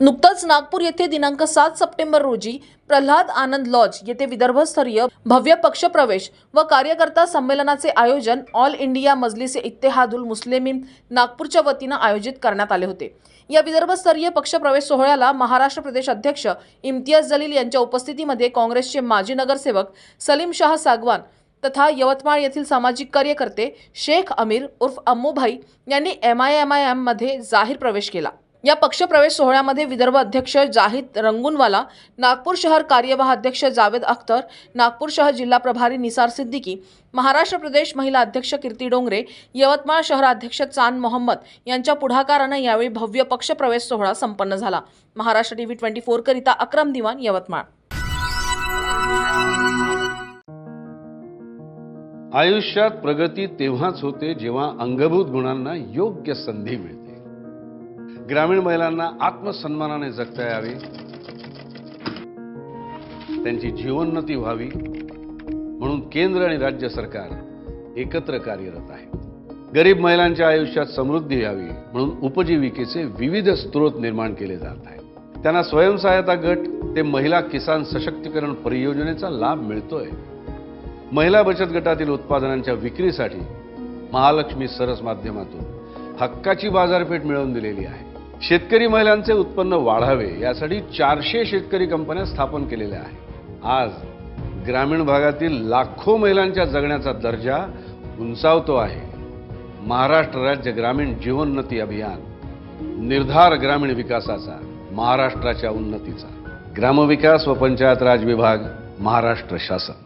नुकतंच नागपूर येथे दिनांक सात सप्टेंबर रोजी प्रल्हाद आनंद लॉज येथे विदर्भस्तरीय भव्य पक्षप्रवेश व कार्यकर्ता संमेलनाचे आयोजन ऑल इंडिया मजलिसे इत्तेहादुल मुस्लिमीन नागपूरच्या वतीनं आयोजित करण्यात आले होते. या विदर्भस्तरीय पक्षप्रवेश सोहळ्याला महाराष्ट्र प्रदेश अध्यक्ष इम्तियाज जलील यांच्या उपस्थितीमध्ये काँग्रेसचे माजी नगरसेवक सलीम शाह सागवान तथा यवतमाळ येथील सामाजिक कार्यकर्ते शेख अमीर उर्फ अम्मूभाई यांनी एम आय एम आय एममध्ये जाहीर प्रवेश केला. या पक्षप्रवेश सोहळ्यामध्ये विदर्भ अध्यक्ष जाहीद रंगूनवाला नागपूर शहर कार्यवाह अध्यक्ष जावेद अख्तर नागपूर शहर जिल्हा प्रभारी निसार सिद्दीकी महाराष्ट्र प्रदेश महिला अध्यक्ष कीर्ती डोंगरे यवतमाळ शहराध्यक्ष चांद मोहम्मद यांच्या पुढाकारानं यावेळी भव्य पक्षप्रवेश सोहळा संपन्न झाला. महाराष्ट्र टीव्ही ट्वेंटी फोर करिता अक्रम दिवाण यवतमाळ. आयुष्यात प्रगती तेव्हाच होते जेव्हा अंगभूत गुणांना योग्य संधी मिळते. ग्रामीण महिलांना आत्मसन्मानाने जगता यावे. त्यांची जीवोन्नती व्हावी. म्हणून केंद्र आणि राज्य सरकार एकत्र कार्यरत आहे. गरीब महिलांच्या आयुष्यात समृद्धी यावी. म्हणून उपजीविकेचे विविध स्रोत निर्माण केले जात आहेत. त्यांना स्वयंसहायता गट ते महिला किसान सशक्तीकरण परियोजनेचा लाभ मिळतोय. महिला बचत गटातील उत्पादनांच्या विक्रीसाठी महालक्ष्मी सरस माध्यमातून हक्काची बाजारपेठ मिळवून दिलेली आहे. शेतकरी महिलांचे उत्पन्न वाढावे यासाठी चारशे शेतकरी कंपन्या स्थापन केलेल्या आहेत. आज ग्रामीण भागातील लाखो महिलांच्या जगण्याचा दर्जा उंचावतो आहे. महाराष्ट्र राज्य ग्रामीण जीवोन्नती अभियान निर्धार ग्रामीण विकासाचा महाराष्ट्राच्या उन्नतीचा. ग्रामविकास व पंचायत राज विभाग महाराष्ट्र शासन.